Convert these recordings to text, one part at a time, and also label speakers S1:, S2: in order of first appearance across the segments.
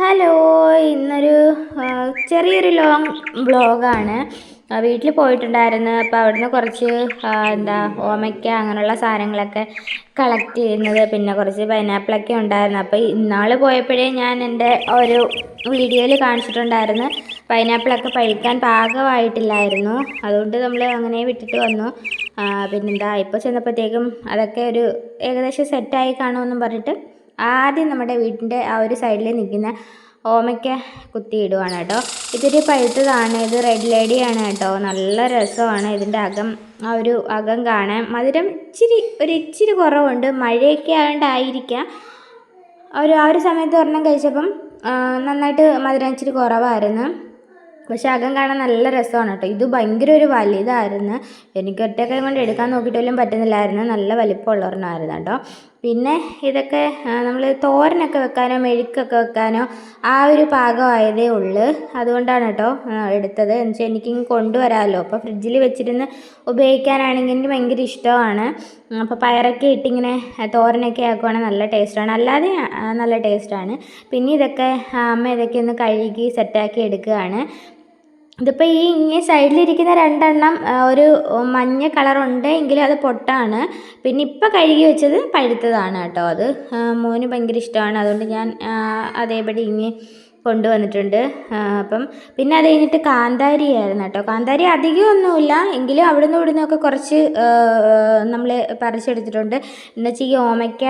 S1: Hello ഇന്നൊരു ചെറിയൊരു long ബ്ലോഗാണ് വീട്ടിൽ പോയിട്ടുണ്ടായിരുന്നു. അപ്പോൾ അവിടുന്ന് കുറച്ച് എന്താ ഓമയ്ക്ക അങ്ങനെയുള്ള സാധനങ്ങളൊക്കെ കളക്ട് ചെയ്യുന്നത്. പിന്നെ കുറച്ച് പൈനാപ്പിളൊക്കെ ഉണ്ടായിരുന്നു. അപ്പോൾ ഇന്നാൾ പോയപ്പോഴേ ഞാൻ എന്റെ ഒരു വീഡിയോയിൽ കാണിച്ചിട്ടുണ്ടായിരുന്നു. പൈനാപ്പിളൊക്കെ പഴുക്കാൻ പാകമായിട്ടില്ലായിരുന്നു. അതുകൊണ്ട് നമ്മൾ അങ്ങനെ വിട്ടിട്ട് വന്നു. പിന്നെന്താ ഇപ്പോൾ ചെന്നപ്പോഴത്തേക്കും അതൊക്കെ ഒരു ഏകദേശം സെറ്റായി കാണുമെന്നും പറഞ്ഞിട്ട് ആദ്യം നമ്മുടെ വീടിന്റെ ആ ഒരു സൈഡിൽ നിൽക്കുന്ന ഓമയ്ക്ക കുത്തിയിടുവാണ് കേട്ടോ. ഇതൊരു പഴുത്തതാണ് ഇത് റെഡ് ലേഡിയാണ് കേട്ടോ. നല്ല രസമാണ് ഇതിന്റെ അകം ആ ഒരു അകം കാണാൻ. മധുരം ഇച്ചിരി ഒരു ഇച്ചിരി കുറവുണ്ട്. മഴയൊക്കെ ആയതുകൊണ്ടായിരിക്കാം ഒരു ആ ഒരു സമയത്ത് ഒരെണ്ണം കഴിച്ചപ്പം നന്നായിട്ട് മധുരം ഇച്ചിരി കുറവായിരുന്നു. പക്ഷേ അകം കാണാൻ നല്ല രസമാണ് കേട്ടോ. ഇത് ഭയങ്കര ഒരു വലുതായിരുന്നു എനിക്ക് ഒറ്റക്കൈ കൊണ്ട് എടുക്കാൻ നോക്കിയിട്ട് പറ്റുന്നില്ലായിരുന്നു. നല്ല വലിപ്പമുള്ള ഒരെണ്ണമായിരുന്നു കേട്ടോ. പിന്നെ ഇതൊക്കെ നമ്മൾ തോരനൊക്കെ വെക്കാനോ മെഴുക്കൊക്കെ വെക്കാനോ ആ ഒരു പാകമായതേ ഉള്ളൂ. അതുകൊണ്ടാണ് കേട്ടോ എടുത്തത്. എന്ന് വെച്ചാൽ എനിക്കിങ്ങ് കൊണ്ടുവരാമല്ലോ അപ്പോൾ ഫ്രിഡ്ജിൽ വെച്ചിരുന്ന് ഉപയോഗിക്കാനാണെങ്കിൽ എനിക്ക് ഭയങ്കര ഇഷ്ടമാണ്. അപ്പോൾ പയറൊക്കെ ഇട്ടിങ്ങനെ തോരനൊക്കെ ആക്കുവാണെങ്കിൽ നല്ല ടേസ്റ്റാണ്. അല്ലാതെ നല്ല ടേസ്റ്റാണ്. പിന്നെ ഇതൊക്കെ അമ്മ ഇതൊക്കെ ഒന്ന് കഴുകി സെറ്റാക്കി എടുക്കുകയാണ്. ഇതിപ്പോൾ ഈ ഇങ്ങേ സൈഡിലിരിക്കുന്ന രണ്ടെണ്ണം ഒരു മഞ്ഞ കളറുണ്ട് എങ്കിലും അത് പൊട്ടാണ്. പിന്നെ ഇപ്പോൾ കഴുകി വെച്ചത് പഴുത്തതാണ് കേട്ടോ. അത് മോന് ഭയങ്കര ഇഷ്ടമാണ്. അതുകൊണ്ട് ഞാൻ അതേപടി ഇങ്ങനെ കൊണ്ടുവന്നിട്ടുണ്ട്. അപ്പം പിന്നെ അത് കഴിഞ്ഞിട്ട് കാന്താരി ആയിരുന്നു കേട്ടോ. കാന്താരി അധികമൊന്നുമില്ല. എങ്കിലും അവിടുന്ന് ഇവിടുന്ന് ഒക്കെ കുറച്ച് നമ്മൾ പറിച്ചെടുത്തിട്ടുണ്ട്. എന്താ വെച്ചാൽ ഈ ഓമയ്ക്ക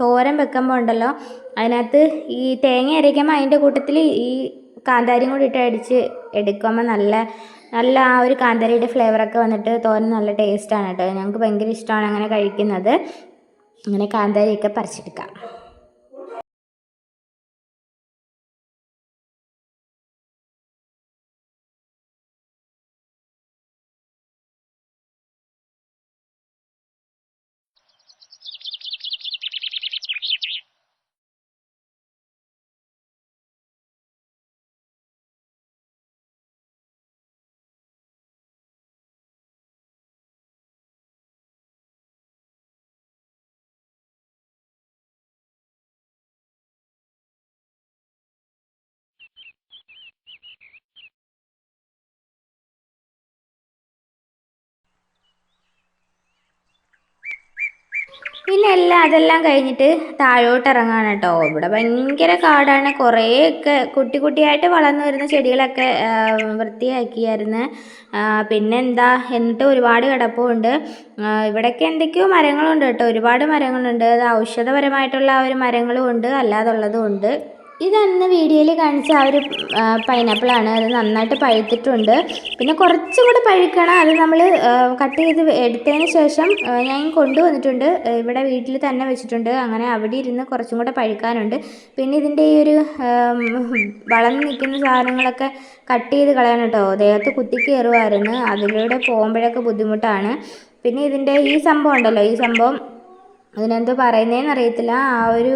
S1: തോരൻ വെക്കുമ്പോൾ ഉണ്ടല്ലോ അതിനകത്ത് ഈ തേങ്ങ അരയ്ക്കുമ്പോൾ അതിന്റെ കൂട്ടത്തിൽ ഈ കാന്താരിയും കൂടി ഇട്ട് അടിച്ച് എടുക്കുമ്പോൾ നല്ല നല്ല ആ ഒരു കാന്താരിയുടെ ഫ്ലേവറൊക്കെ വന്നിട്ട് തോരൻ നല്ല ടേസ്റ്റാണ് കേട്ടോ. ഞങ്ങൾക്ക് ഭയങ്കര ഇഷ്ടമാണ് അങ്ങനെ കഴിക്കുന്നത്. അങ്ങനെ കാന്താരിയൊക്കെ പറിച്ചെടുക്കാം. പിന്നെ എല്ലാം അതെല്ലാം കഴിഞ്ഞിട്ട് താഴോട്ട് ഇറങ്ങാണ് കേട്ടോ. ഇവിടെ ഭയങ്കര കാടാണ്. കുറേയൊക്കെ കുട്ടി കുട്ടിയായിട്ട് വളർന്നു വരുന്ന ചെടികളൊക്കെ വൃത്തിയാക്കിയായിരുന്നു. പിന്നെന്താ എന്നിട്ട് ഒരുപാട് കിടപ്പുണ്ട്. ഇവിടെയൊക്കെ എന്തൊക്കെയോ മരങ്ങളുണ്ട് കേട്ടോ. ഒരുപാട് മരങ്ങളുണ്ട്. അത് ഔഷധപരമായിട്ടുള്ള ഒരു മരങ്ങളും ഉണ്ട് അല്ലാതുള്ളതും ഉണ്ട്. ഇതന്ന് വീഡിയോയിൽ കാണിച്ച ആ ഒരു പൈനാപ്പിളാണ് അത് നന്നായിട്ട് പഴുത്തിട്ടുണ്ട്. പിന്നെ കുറച്ചും കൂടെ പഴുക്കണം. അത് നമ്മൾ കട്ട് ചെയ്ത് എടുത്തതിന് ശേഷം ഞാൻ കൊണ്ടുവന്നിട്ടുണ്ട്. ഇവിടെ വീട്ടിൽ തന്നെ വെച്ചിട്ടുണ്ട്. അങ്ങനെ അവിടെ ഇരുന്ന് കുറച്ചും കൂടെ പഴുക്കാനുണ്ട്. പിന്നെ ഇതിന്റെ ഈ ഒരു വളർന്ന് നിൽക്കുന്ന സാധനങ്ങളൊക്കെ കട്ട് ചെയ്ത് കളയണം കേട്ടോ. ദേഹത്ത് കുത്തി കയറുമായിരുന്നു അതിലൂടെ പോകുമ്പോഴൊക്കെ ബുദ്ധിമുട്ടാണ്. പിന്നെ ഇതിന്റെ ഈ സംഭവം ഉണ്ടല്ലോ. ഈ സംഭവം അതിനെന്തോ പറയുന്നതെന്ന് അറിയത്തില്ല ആ ഒരു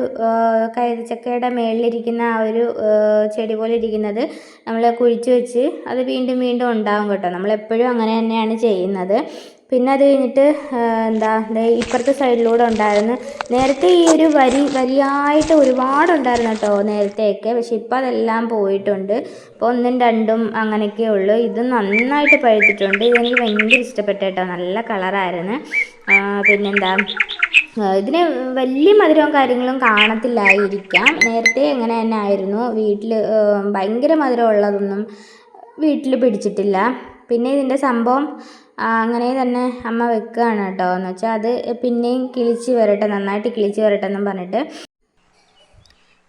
S1: കൈതച്ചക്കയുടെ മേളിലിരിക്കുന്ന ആ ഒരു ചെടി പോലെ ഇരിക്കുന്നത് നമ്മൾ കുഴിച്ച് വെച്ച് അത് വീണ്ടും വീണ്ടും ഉണ്ടാവും കേട്ടോ. നമ്മളെപ്പോഴും അങ്ങനെ തന്നെയാണ് ചെയ്യുന്നത്. പിന്നെ അത് കഴിഞ്ഞിട്ട് എന്താ ഇപ്പുറത്തെ സൈഡിലൂടെ ഉണ്ടായിരുന്നു. നേരത്തെ ഈ ഒരു വരി വരിയായിട്ട് ഒരുപാട് ഉണ്ടായിരുന്നു കേട്ടോ നേരത്തെയൊക്കെ. പക്ഷെ ഇപ്പോൾ അതെല്ലാം പോയിട്ടുണ്ട്. ഇപ്പോൾ ഒന്നും രണ്ടും അങ്ങനെയൊക്കെ ഉള്ളൂ. ഇത് നന്നായിട്ട് പഴുത്തിട്ടുണ്ട്. ഇതെനിക്ക് ഭയങ്കര ഇഷ്ടപ്പെട്ടു കേട്ടോ. നല്ല കളറായിരുന്നു. പിന്നെന്താ ഇതിന് വലിയ മധുരവും കാര്യങ്ങളും കാണത്തില്ലായിരിക്കാം. നേരത്തെ അങ്ങനെ തന്നെ ആയിരുന്നു. വീട്ടിൽ ഭയങ്കര മധുരം ഉള്ളതൊന്നും വീട്ടിൽ പിടിച്ചിട്ടില്ല. പിന്നെ ഇതിന്റെ സംഭവം അങ്ങനെ തന്നെ അമ്മ വെക്കുകയാണ് കേട്ടോ. എന്ന് വെച്ചാൽ അത് പിന്നെയും കിളിച്ച് വരട്ടെ നന്നായിട്ട് കിളിച്ച് വരട്ടെ എന്നും പറഞ്ഞിട്ട്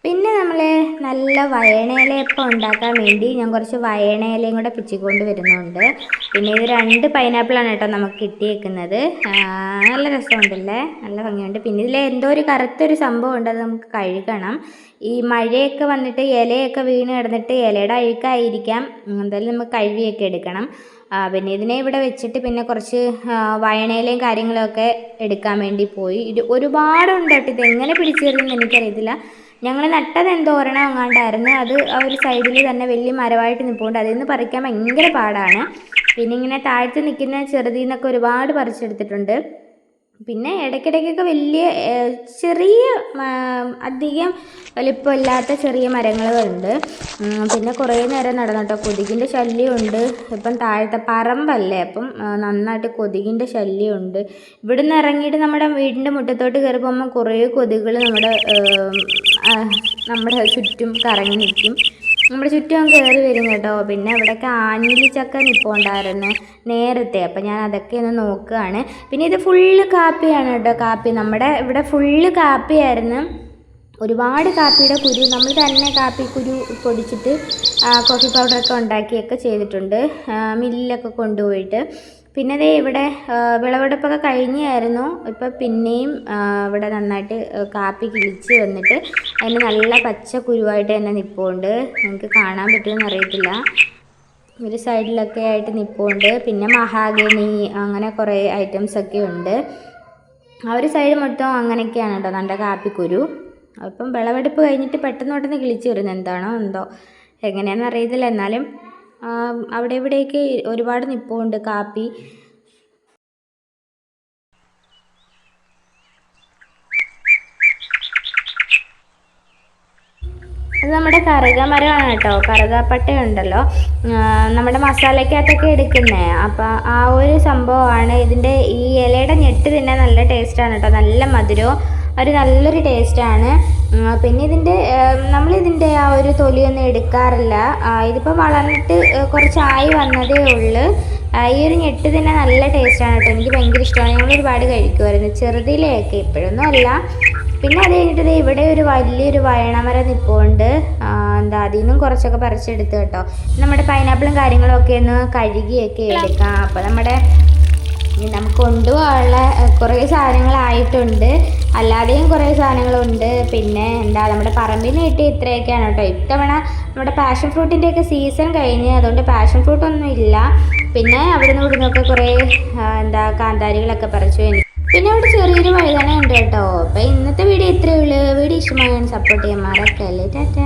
S1: പിന്നെ നമ്മൾ നല്ല വയണയിലയപ്പം ഉണ്ടാക്കാൻ വേണ്ടി ഞാൻ കുറച്ച് വയണയിലയും കൂടെ പിച്ചിക്കൊണ്ട് വരുന്നുണ്ട്. പിന്നെ ഇത് രണ്ട് പൈനാപ്പിളാണ് കേട്ടോ നമുക്ക് കിട്ടിയേക്കുന്നത്. നല്ല രസമുണ്ടല്ലേ? നല്ല ഭംഗിയുണ്ട്. പിന്നെ ഇതിൽ എന്തോ ഒരു കറുത്തൊരു സംഭവം ഉണ്ട് അത് നമുക്ക് കഴുകണം. ഈ മഴയൊക്കെ വന്നിട്ട് ഇലയൊക്കെ വീണ് കിടന്നിട്ട് ഇലയുടെ അഴുക്കായിരിക്കാം. എന്തായാലും നമുക്ക് കഴുകിയൊക്കെ എടുക്കണം. പിന്നെ ഇതിനെ ഇവിടെ വെച്ചിട്ട് പിന്നെ കുറച്ച് വയണയിലയും കാര്യങ്ങളൊക്കെ എടുക്കാൻ വേണ്ടി പോയി. ഇത് ഒരുപാടുണ്ട് കേട്ടോ. ഇത് എങ്ങനെ തരുമെന്ന് എനിക്കറിയത്തില്ല. ഞങ്ങൾ നട്ടത് എന്തോ ഒരെണ്ണം എങ്ങാണ്ടായിരുന്നു. അത് ആ ഒരു സൈഡിൽ തന്നെ വലിയ മരമായിട്ട് നിൽപ്പുണ്ട് അതിൽ നിന്ന് പറിക്കാൻ ഭയങ്കര പാടാണ്. പിന്നെ ഇങ്ങനെ താഴ്ത്ത് നിൽക്കുന്ന ചെറുതിൽ നിന്നൊക്കെ ഒരുപാട് പറിച്ചെടുത്തിട്ടുണ്ട്. പിന്നെ ഇടയ്ക്കിടയ്ക്കൊക്കെ വലിയ ചെറിയ അധികം വലിപ്പമില്ലാത്ത ചെറിയ മരങ്ങളുണ്ട്. പിന്നെ കുറേ നേരം നടന്നു കേട്ടോ. കൊതുകിന്റെ ശല്യമുണ്ട്. ഇപ്പം താഴത്തെ പറമ്പല്ലേ. അപ്പം നന്നായിട്ട് കൊതുകിന്റെ ശല്യമുണ്ട്. ഇവിടുന്ന് ഇറങ്ങിയിട്ട് നമ്മുടെ വീടിന്റെ മുറ്റത്തോട്ട് കയറി പോകുമ്പോൾ കുറേ കൊതുകുകൾ നമ്മുടെ നമ്മുടെ ചുറ്റും കറങ്ങി നിൽക്കും. നമ്മുടെ ചുറ്റും കയറി വരും കേട്ടോ. പിന്നെ അവിടെയൊക്കെ ആഞ്ഞിലി ചക്ക നിൽപ്പുണ്ടായിരുന്നു നേരത്തെ. അപ്പം ഞാൻ അതൊക്കെ ഒന്ന് നോക്കുകയാണ്. പിന്നെ ഇത് ഫുള്ള് കാപ്പിയാണ് കേട്ടോ കാപ്പി. നമ്മുടെ ഇവിടെ ഫുള്ള് കാപ്പിയായിരുന്നു. ഒരുപാട് കാപ്പിയുടെ കുരു നമ്മൾ തന്നെ കാപ്പി കുരു പൊടിച്ചിട്ട് കോഫി പൗഡറൊക്കെ ഉണ്ടാക്കിയൊക്കെ ചെയ്തിട്ടുണ്ട്. മില്ലിലൊക്കെ കൊണ്ടുപോയിട്ട്. പിന്നെ ദേ ഇവിടെ വിളവെടുപ്പൊക്കെ കഴിഞ്ഞായിരുന്നു. ഇപ്പം പിന്നെയും ഇവിടെ നന്നായിട്ട് കാപ്പി കിളിച്ച് വന്നിട്ട് അതിന് നല്ല പച്ച കുരുവായിട്ട് തന്നെ നിൽപ്പുണ്ട് നിങ്ങൾക്ക് കാണാൻ പറ്റുമെന്ന് അറിയത്തില്ല. ഒരു സൈഡിലൊക്കെ ആയിട്ട് നിൽപ്പുണ്ട് പിന്നെ മഹാഗണി അങ്ങനെ കുറേ ഐറ്റംസൊക്കെ ഉണ്ട്. ആ ഒരു സൈഡ് മൊത്തം അങ്ങനെയൊക്കെയാണ് കേട്ടോ നല്ല കാപ്പിക്കുരു. അപ്പം വിളവെടുപ്പ് കഴിഞ്ഞിട്ട് പെട്ടെന്ന് പെട്ടെന്ന് കിളിച്ച് വരുന്നത് എന്താണോ എന്തോ. എങ്ങനെയാണെന്ന് അറിയത്തില്ല. എന്നാലും അവിടെ ഇവിടെയൊക്കെ ഒരുപാട് നിപ്പുണ്ട് കാപ്പി. അത് നമ്മുടെ കറുക മരമാണ് കേട്ടോ കറുകപ്പട്ടയുണ്ടല്ലോ. നമ്മുടെ മസാലക്കകത്തൊക്കെ എടുക്കുന്നത് അപ്പം ആ ഒരു സംഭവമാണ്. ഇതിന്റെ ഈ ഇലയുടെ ഞെട്ട് തന്നെ നല്ല ടേസ്റ്റാണ് കേട്ടോ. നല്ല മധുരവും ഒരു നല്ലൊരു ടേസ്റ്റാണ് പിന്നെ ഇതിന്റെ നമ്മളിതിന്റെ ആ ഒരു തൊലിയൊന്നും എടുക്കാറില്ല. ഇതിപ്പോൾ വളർന്നിട്ട് കുറച്ചായി വന്നതേ ഉള്ളൂ. ഈ ഒരു ഞെട്ട് തന്നെ നല്ല ടേസ്റ്റാണ് കേട്ടോ. എനിക്ക് ഭയങ്കര ഇഷ്ടമാണ്. ഞങ്ങൾ ഒരുപാട് കഴിക്കുമായിരുന്നു ചെറുതിലെയൊക്കെ ഇപ്പോഴൊന്നും അല്ല. പിന്നെ അത് കഴിഞ്ഞിട്ട് ഇവിടെ ഒരു വലിയൊരു വയണമരം നിൽപ്പുണ്ട് എന്താ അതിൽ നിന്നും കുറച്ചൊക്കെ പറിച്ചെടുത്ത് കേട്ടോ. നമ്മുടെ പൈനാപ്പിളും കാര്യങ്ങളൊക്കെ ഒന്ന് കഴുകിയൊക്കെ എടുക്കാം. അപ്പോൾ നമ്മുടെ നമുക്ക് കൊണ്ടുപോകാനുള്ള കുറേ സാധനങ്ങളായിട്ടുണ്ട്. അല്ലാതെയും കുറേ സാധനങ്ങളുണ്ട്. പിന്നെ എന്താ നമ്മുടെ പറമ്പിൽ നിന്ന് കിട്ടിയ ഇത്രയൊക്കെയാണ് കേട്ടോ. ഇത്തവണ നമ്മുടെ പാഷൻ ഫ്രൂട്ടിന്റെയൊക്കെ സീസൺ കഴിഞ്ഞ് അതുകൊണ്ട് പാഷൻ ഫ്രൂട്ടൊന്നും ഇല്ല. പിന്നെ അവിടെ നിന്ന് ഇവിടെ നിന്നൊക്കെ കുറേ എന്താ കാന്താരികളൊക്കെ പറിച്ചു എനിക്ക് പിന്നെ അവിടെ ചെറിയൊരു വഴുതന ഉണ്ട് കേട്ടോ. അപ്പം ഇന്നത്തെ വീഡിയോ ഇത്രയേ ഉള്ളൂ. വീഡിയോ ഇഷ്ടമായാണ് സപ്പോർട്ട് ചെയ്യാൻ മറക്കല്ലേ. ടാറ്റ.